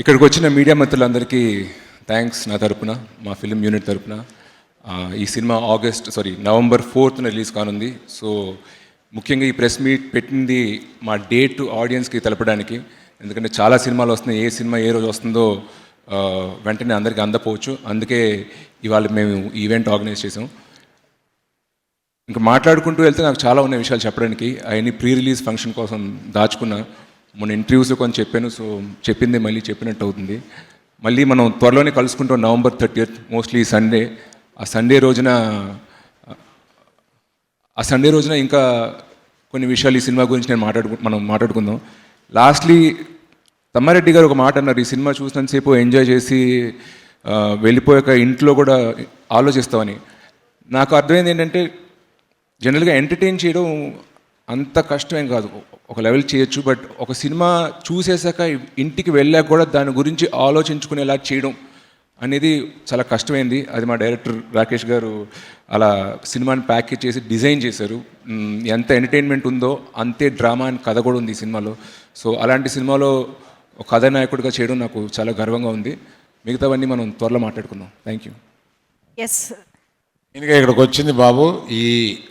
ఇక్కడికి వచ్చిన మీడియా మిత్రులందరికీ థ్యాంక్స్ నా తరపున మా ఫిలిం యూనిట్ తరపున. ఈ సినిమా ఆగస్ట్ సారీ నవంబర్ ఫోర్త్న రిలీజ్ కానుంది. సో ముఖ్యంగా ఈ ప్రెస్ మీట్ పెట్టింది మా డేట్ ఆడియన్స్కి తెలపడానికి. ఎందుకంటే చాలా సినిమాలు వస్తున్నాయి ఏ సినిమా ఏ రోజు వస్తుందో వెంటనే అందరికీ అందపోవచ్చు. అందుకే ఇవాళ మేము ఈవెంట్ ఆర్గనైజ్ చేసాం ఇంకా మాట్లాడుకుంటూ వెళ్తే నాకు చాలా ఉన్న విషయాలు చెప్పడానికి. అవన్నీ ప్రీ రిలీజ్ ఫంక్షన్ కోసం దాచుకున్నా. మొన్న ఇంటర్వ్యూస్లో కొంచెం చెప్పాను సో చెప్పింది మళ్ళీ చెప్పినట్టు అవుతుంది. మళ్ళీ మనం త్వరలోనే కలుసుకుంటాం నవంబర్ థర్టీ మోస్ట్లీ సండే ఆ సండే రోజున ఆ సండే రోజున ఇంకా కొన్ని విషయాలు ఈ సినిమా గురించి నేను మాట్లాడుకు మనం మాట్లాడుకుందాం. లాస్ట్లీ తమ్మారెడ్డి గారు ఒక మాట అన్నారు ఈ సినిమా చూసినంతసేపు ఎంజాయ్ చేసి వెళ్ళిపోయాక ఇంట్లో కూడా ఆలోచిస్తామని నాకు అర్థమైంది ఏంటంటే జనరల్గా ఎంటర్టైన్ చేయడం అంత కష్టమేం కాదు. ఒక లెవెల్ చేయొచ్చు బట్ ఒక సినిమా చూసేసాక ఇంటికి వెళ్ళాక కూడా దాని గురించి ఆలోచించుకునేలా చేయడం అనేది చాలా కష్టమైంది. అది మా డైరెక్టర్ రాకేష్ గారు అలా సినిమాని ప్యాకేజ్ చేసి డిజైన్ చేశారు. ఎంత ఎంటర్టైన్మెంట్ ఉందో అంతే డ్రామా అని కథ కూడా ఉంది ఈ సినిమాలో. సో అలాంటి సినిమాలో ఒక కథానాయకుడిగా చేయడం నాకు చాలా గర్వంగా ఉంది. మిగతావన్నీ మనం త్వరలో మాట్లాడుకుందాం. థ్యాంక్ యూ ఎస్ ఇంకా ఇక్కడికి వచ్చింది బాబు ఈ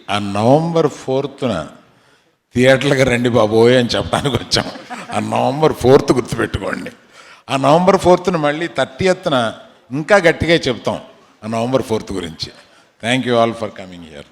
ఆ నవంబర్ ఫోర్త్న థియేటర్లకు రండి బాబోయ్ అని చెప్పడానికి వచ్చాం. ఆ నవంబర్ ఫోర్త్ గుర్తుపెట్టుకోండి. ఆ నవంబర్ ఫోర్త్న మళ్ళీ థర్టీ ఎత్తున ఇంకా గట్టిగా చెప్తాం ఆ నవంబర్ ఫోర్త్ గురించి. Thank you all for coming here